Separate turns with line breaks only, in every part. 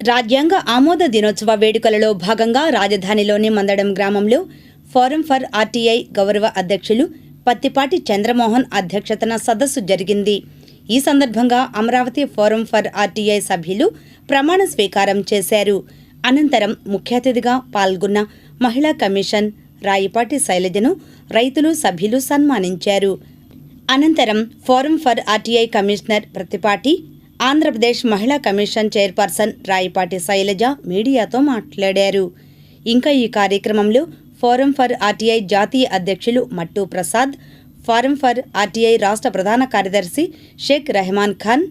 రాజ్యాంగ ఆమోద దినోత్సవ వేడుకలలో భాగంగా రాజధానిలోని మందడం గ్రామంలో ఫోరం ఫర్ ఆర్టీఐ గౌరవ అధ్యక్షులు పత్తిపాటి చంద్రమోహన్ అధ్యక్షతన సదస్సు జరిగింది. ఈ సందర్భంగా అమరావతి ఫోరం ఫర్ ఆర్టీఐ సభ్యులు ప్రమాణ స్వీకారం చేశారు. అనంతరం ముఖ్య అతిథిగా పాల్గొన్న మహిళా కమిషన్ రాయిపాటి శైలజను రైతులు సభ్యులు సన్మానించారు. అనంతరం forum for RTI commissioner Prathipati Andhra Pradesh మహిళా కమిషన్ చైర్పర్సన్ రాయపాటి శైలజ మీడియాతో మాట్లాడారు. ఇంకా ఈ కార్యక్రమంలో ఫోరం ఫర్ ఆర్టీఐ జాతీయ అధ్యక్షులు మట్టు ప్రసాద్ ఫోరం ఫర్ ఆర్టీఐ రాష్ట్ర ప్రధాన కార్యదర్శి షేక్ రెహమాన్ ఖాన్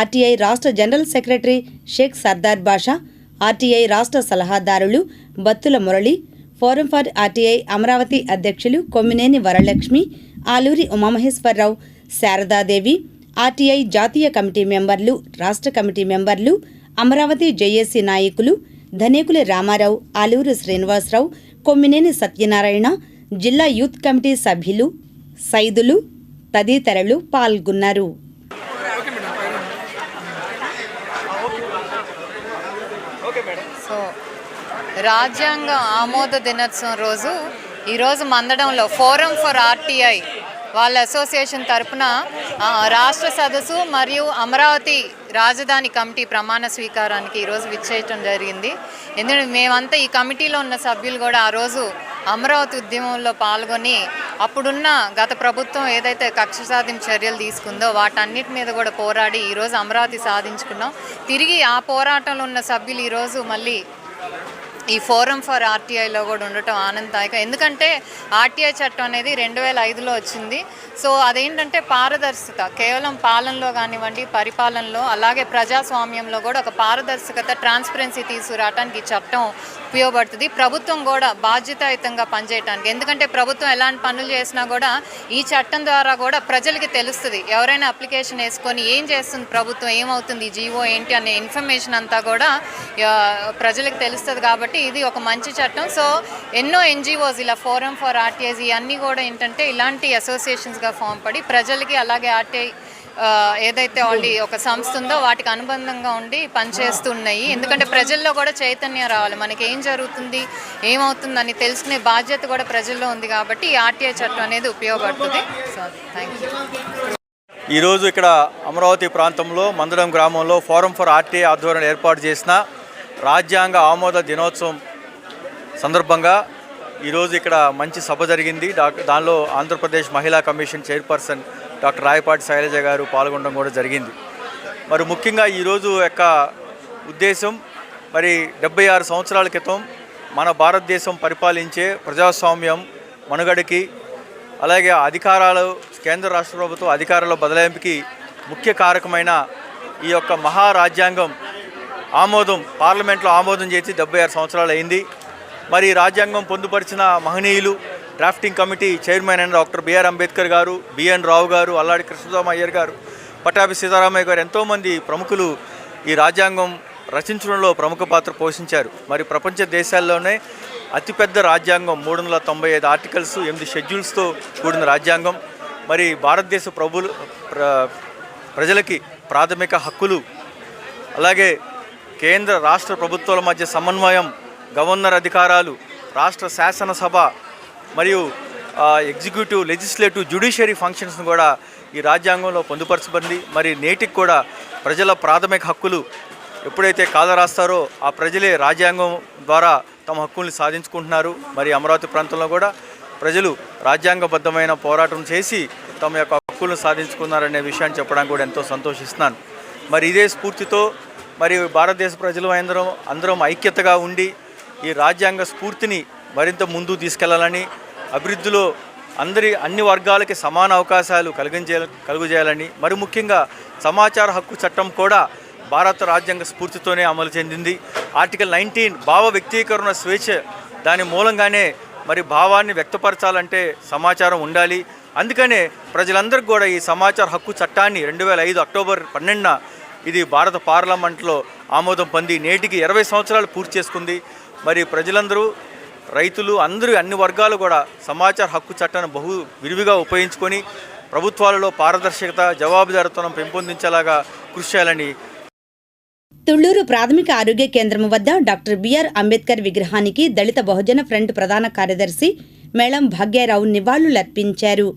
ఆర్టీఐ రాష్ట్ర general secretary Sheikh Sardar Basha RTI రాష్ట్ర సలహాదారులు Battula Murali forum for RTI Amaravati అధ్యక్షులు కొమ్మినేని వరలక్ష్మి ఆలూరి ఉమామహేశ్వరరావు శారదాదేవి ఆర్టీఐ జాతీయ కమిటీ మెంబర్లు రాష్ట్ర కమిటీ మెంబర్లు అమరావతి జేఏసీ నాయకులు ధనేకుల రామారావు ఆలూరు శ్రీనివాసరావు కొమ్మినేని సత్యనారాయణ జిల్లా యూత్ కమిటీ సభ్యులు సైదులు తదితరులు పాల్గొన్నారు.
సో రాజ్యాంగ ఆమోద దినోత్సవం రోజు ఈరోజు మందడంలో ఫోరం ఫర్ ఆర్టీఐ వాళ్ళ అసోసియేషన్ తరపున రాష్ట్ర సదస్సు మరియు అమరావతి రాజధాని కమిటీ ప్రమాణ స్వీకారానికి ఈరోజు విచ్చేయటం జరిగింది. ఎందుకంటే మేమంతా ఈ కమిటీలో ఉన్న సభ్యులు కూడా ఆ రోజు అమరావతి ఉద్యమంలో పాల్గొని అప్పుడున్న గత ప్రభుత్వం ఏదైతే కక్ష సాధింపు చర్యలు తీసుకుందో వాటన్నిటి మీద కూడా పోరాడి ఈరోజు అమరావతి సాధించుకున్నాం. తిరిగి ఆ పోరాటంలో ఉన్న సభ్యులు ఈరోజు మళ్ళీ ఈ ఫోరం ఫర్ ఆర్టీఐలో కూడా ఉండటం ఆనందదాయక. ఎందుకంటే ఆర్టీఐ చట్టం అనేది రెండు వేల ఐదులో వచ్చింది. సో అదేంటంటే పారదర్శకత కేవలం పాలనలో కానివ్వండి పరిపాలనలో అలాగే ప్రజాస్వామ్యంలో కూడా ఒక పారదర్శకత ట్రాన్స్పరెన్సీ తీసుకురావడానికి ఈ చట్టం ఉపయోగపడుతుంది. ప్రభుత్వం కూడా బాధ్యతాయుతంగా పనిచేయడానికి ఎందుకంటే ప్రభుత్వం ఎలాంటి పనులు చేసినా కూడా ఈ చట్టం ద్వారా కూడా ప్రజలకి తెలుస్తుంది. ఎవరైనా అప్లికేషన్ వేసుకొని ఏం చేస్తుంది ప్రభుత్వం ఏమవుతుంది జీవో ఏంటి అనే ఇన్ఫర్మేషన్ అంతా కూడా ప్రజలకు తెలుస్తుంది కాబట్టి ఇది ఒక మంచి చట్టం. సో ఎన్నో ఎన్జిఓస్ ఇలా ఫోరం ఫర్ ఆర్టీఐస్ ఇవన్నీ కూడా ఏంటంటే ఇలాంటి అసోసియేషన్స్గా ఫామ్ పడి ప్రజలకి అలాగే ఆర్టీఐ ఏదైతే ఆల్రెడీ ఒక సంస్థ ఉందో వాటికి అనుబంధంగా ఉండి పనిచేస్తున్నాయి. ఎందుకంటే ప్రజల్లో కూడా చైతన్యం రావాలి. మనకి ఏం జరుగుతుంది ఏమవుతుంది అని తెలుసుకునే బాధ్యత కూడా ప్రజల్లో ఉంది కాబట్టి ఈ ఆర్టీఐ చట్టం అనేది ఉపయోగపడుతుంది. సో థ్యాంక్ యూ
ఈరోజు ఇక్కడ అమరావతి ప్రాంతంలో మందడం గ్రామంలో ఫోరం ఫర్ ఆర్టీఐ ఆధ్వర్యంలో ఏర్పాటు చేసిన రాజ్యాంగ ఆమోద దినోత్సవం సందర్భంగా ఈరోజు ఇక్కడ మంచి సభ జరిగింది. దానిలో ఆంధ్రప్రదేశ్ మహిళా commission chairperson doctor Rayapati Sailaja garu పాల్గొనడం కూడా జరిగింది. మరి ముఖ్యంగా ఈరోజు యొక్క ఉద్దేశం మరి డెబ్బై ఆరు సంవత్సరాల క్రితం మన భారతదేశం పరిపాలించే ప్రజాస్వామ్యం మనుగడకి అలాగే అధికారాలు కేంద్ర రాష్ట్ర ప్రభుత్వం అధికారాల బదలాయింపుకి ముఖ్య కారకమైన ఈ యొక్క మహారాజ్యాంగం ఆమోదం పార్లమెంట్లో ఆమోదం చేసి డెబ్బై ఆరు సంవత్సరాలు అయింది. మరి ఈ రాజ్యాంగం పొందుపరిచిన మహనీయులు డ్రాఫ్టింగ్ కమిటీ చైర్మన్ అయిన doctor B R Ambedkar garu B N Rao గారు అల్లాడి కృష్ణస్వామి అయ్యర్ గారు పటాభి సీతారామయ్య గారు ఎంతోమంది ప్రముఖులు ఈ రాజ్యాంగం రచించడంలో ప్రముఖ పాత్ర పోషించారు. మరి ప్రపంచ దేశాల్లోనే అతిపెద్ద రాజ్యాంగం మూడు వందల తొంభై ఐదు ఆర్టికల్స్ ఎనిమిది షెడ్యూల్స్తో కూడిన రాజ్యాంగం. మరి భారతదేశ ప్రభులు ప్ర- ప్రజలకి ప్రాథమిక హక్కులు. అలాగే కేంద్ర రాష్ట్ర ప్రభుత్వాల మధ్య సమన్వయం గవర్నర్ అధికారాలు రాష్ట్ర శాసనసభ మరియు ఎగ్జిక్యూటివ్ లెజిస్లేటివ్ జ్యుడిషియరీ ఫంక్షన్స్ను కూడా ఈ రాజ్యాంగంలో పొందుపరచబడింది. మరి నేటికి కూడా ప్రజల ప్రాథమిక హక్కులు ఎప్పుడైతే కాల రాస్తారో ఆ ప్రజలే రాజ్యాంగం ద్వారా తమ హక్కుల్ని సాధించుకుంటున్నారు. మరి అమరావతి ప్రాంతంలో కూడా ప్రజలు రాజ్యాంగబద్ధమైన పోరాటం చేసి తమ యొక్క హక్కులను సాధించుకున్నారనే విషయాన్ని చెప్పడానికి కూడా ఎంతో సంతోషిస్తున్నాను. మరి ఇదే స్ఫూర్తితో మరి భారతదేశ ప్రజలు అందరం అందరం ఐక్యతగా ఉండి ఈ రాజ్యాంగ స్ఫూర్తిని మరింత ముందు తీసుకెళ్ళాలని అభివృద్ధిలో అందరి అన్ని వర్గాలకి సమాన అవకాశాలు కలిగించే కలుగజేయాలని మరి ముఖ్యంగా సమాచార హక్కు చట్టం కూడా భారత రాజ్యాంగ స్ఫూర్తితోనే అమలు చెందింది. ఆర్టికల్ నైన్టీన్ భావ వ్యక్తీకరణ స్వేచ్ఛ దాని మూలంగానే మరి భావాన్ని వ్యక్తపరచాలంటే సమాచారం ఉండాలి. అందుకనే ప్రజలందరికీ కూడా ఈ సమాచార హక్కు చట్టాన్ని రెండు వేల ఐదు అక్టోబర్ పన్నెండున ఇది భారత పార్లమెంట్లో ఆమోదం పొంది నేటికి ఇరవై సంవత్సరాలు పూర్తి చేసుకుంది. మరి ప్రజలందరూ రైతులు అందరూ అన్ని వర్గాలు కూడా సమాచార హక్కు చట్టాన్ని బహు విరివిగా ఉపయోగించుకొని ప్రభుత్వాలలో పారదర్శకత జవాబుదారితనం పెంపొందించేలాగా కృషి చేయాలని
తుళ్ళూరు ప్రాథమిక ఆరోగ్య కేంద్రం వద్ద డాక్టర్ బిఆర్ అంబేద్కర్ విగ్రహానికి దళిత బహుజన ఫ్రంట్ ప్రధాన కార్యదర్శి మేళం భాగ్యారావు నివాళులర్పించారు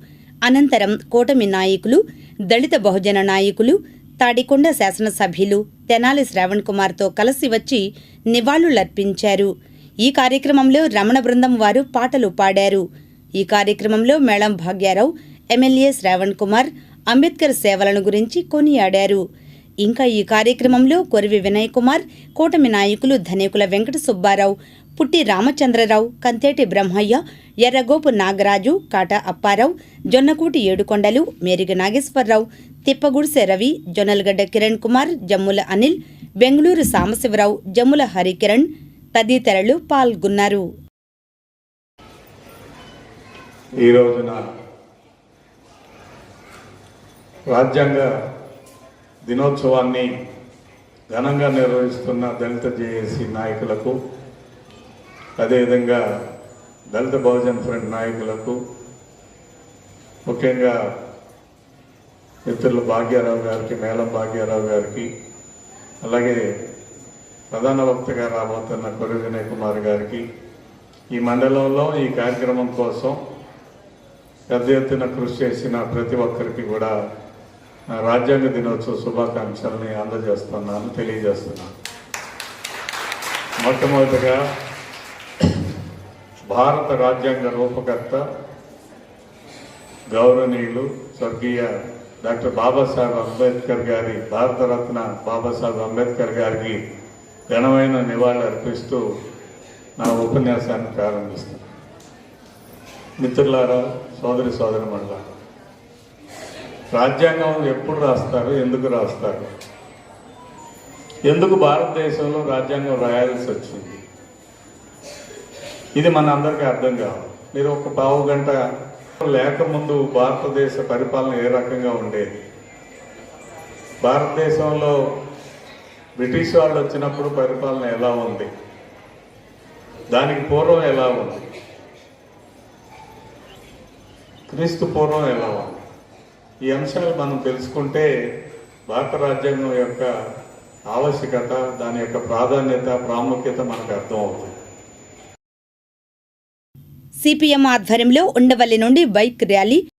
అనంతరం కూటమి నాయకులు దళిత బహుజన నాయకులు తాడికొండ శాసనసభ్యులు తెనాలి శ్రావణ్ కుమార్తో కలిసి వచ్చి నివాళులర్పించారు ఈ కార్యక్రమంలో రమణ బృందం వారు పాటలు పాడారు. ఈ కార్యక్రమంలో మేళం భాగ్యారావు ఎమ్మెల్యే శ్రావణ్ కుమార్ అంబేద్కర్ సేవలను గురించి కొనియాడారు. ఇంకా ఈ కార్యక్రమంలో కొరివి వినయ్ కుమార్ కూటమి నాయకులు ధనేకుల వెంకట సుబ్బారావు పుట్టి రామచంద్రరావు కంతేటి బ్రహ్మయ్య ఎర్రగోపు నాగరాజు కాట అప్పారావు జొన్నకూటి ఏడుకొండలు మేరిగ నాగేశ్వరరావు తిప్పగుడిసె రవి జొన్నలగడ్డ కిరణ్ కుమార్ జమ్ముల అనిల్ బెంగళూరు సాంబశివరావు జమ్ముల హరికిరణ్ తదితరులు పాల్గొన్నారు.
ఈ రోజున రాజ్యాంగ దినోత్సవాన్ని ఘనంగా నిర్వహిస్తున్న దళిత జేఏసీ నాయకులకు అదేవిధంగా దళిత బహుజన్ ఫ్రంట్ నాయకులకు ముఖ్యంగా మిత్రులు భాగ్యారావు గారికి మేళం భాగ్యారావు గారికి అలాగే ప్రధాన వక్తగా రాబోతున్న కొరి వినయ్ కుమార్ గారికి ఈ మండలంలో ఈ కార్యక్రమం కోసం పెద్ద ఎత్తున కృషి చేసిన ప్రతి ఒక్కరికి కూడా రాజ్యాంగ దినోత్సవ శుభాకాంక్షల్ని అందజేస్తున్నాను తెలియజేస్తున్నాను. మొట్టమొదటిగా భారత రాజ్యాంగ రూపకర్త గౌరవనీయులు స్వర్గీయ డాక్టర్ బాబాసాహెబ్ అంబేద్కర్ గారి భారతరత్న బాబాసాహెబ్ అంబేద్కర్ గారికి ఘనమైన నివాళులు అర్పిస్తూ నా ఉపన్యాసాన్ని ప్రారంభిస్తాను మిత్రులారా సోదరి సోదరి రాజ్యాంగం ఎప్పుడు రాస్తారు ఎందుకు రాస్తారు? ఎందుకు భారతదేశంలో రాజ్యాంగం రాయాల్సి వచ్చింది? ఇది మన అందరికీ అర్థం కావాలి. మీరు ఒక పావు గంట లేకముందు భారతదేశ పరిపాలన ఏ రకంగా ఉండేది? భారతదేశంలో బ్రిటిష్ వాళ్ళు వచ్చినప్పుడు పరిపాలన ఎలా ఉంది? దానికి పూర్వం ఎలా ఉంది? క్రీస్తు పూర్వం ఎలా ఉంది? ఈ అంశాలు మనం తెలుసుకుంటే భారత రాజ్యాంగం యొక్క ఆవశ్యకత దాని యొక్క ప్రాధాన్యత ప్రాముఖ్యత మనకు అర్థమవుతుంది.
సిపిఎం ఆధ్వర్యంలో ఉండవల్లి నుండి బైక్ ర్యాలీ